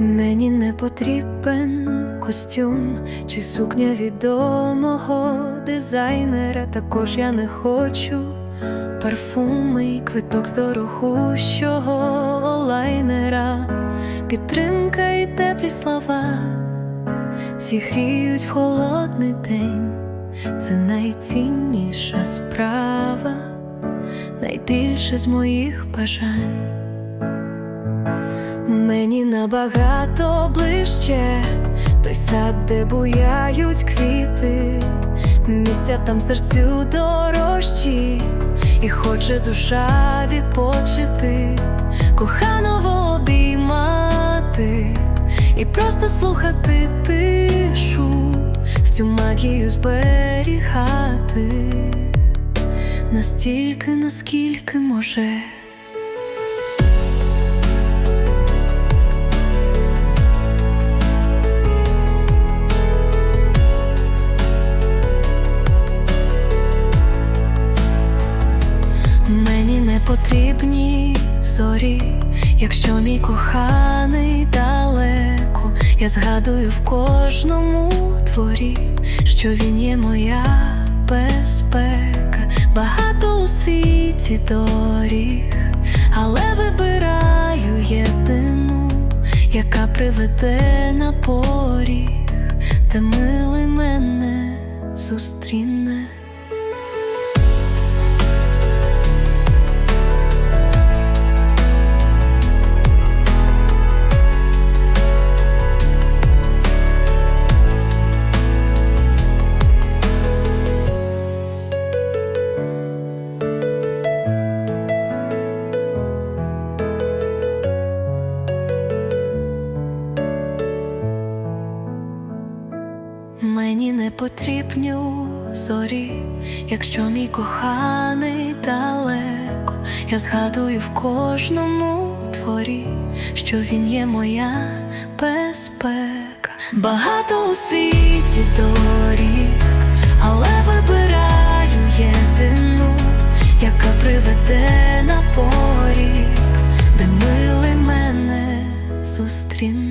Мені не потрібен костюм чи сукня відомого дизайнера. Також я не хочу парфуми і квиток з дорогущого лайнера. Підтримка і теплі слова зігріють в холодний день. Це найцінніша справа, найбільше з моїх бажань. Мені набагато ближче. Той сад, де буяють квіти, місця там серцю дорожчі, і хоче душа відпочити, коханого обіймати. І просто слухати тишу, в цю магію зберігати. Настільки, наскільки може. Потрібні зорі, якщо мій коханий далеко, я згадую в кожному творі, що він є моя безпека, багато у світі доріг, але вибираю єдину, яка приведе на поріг, де милий мене зустріне. мені не потрібні у зорі, якщо мій коханий далеко, я згадую в кожному творі, що він є моя безпека. Багато у світі доріг, але вибираю єдину, яка приведе на порік, де милий мене зустріне.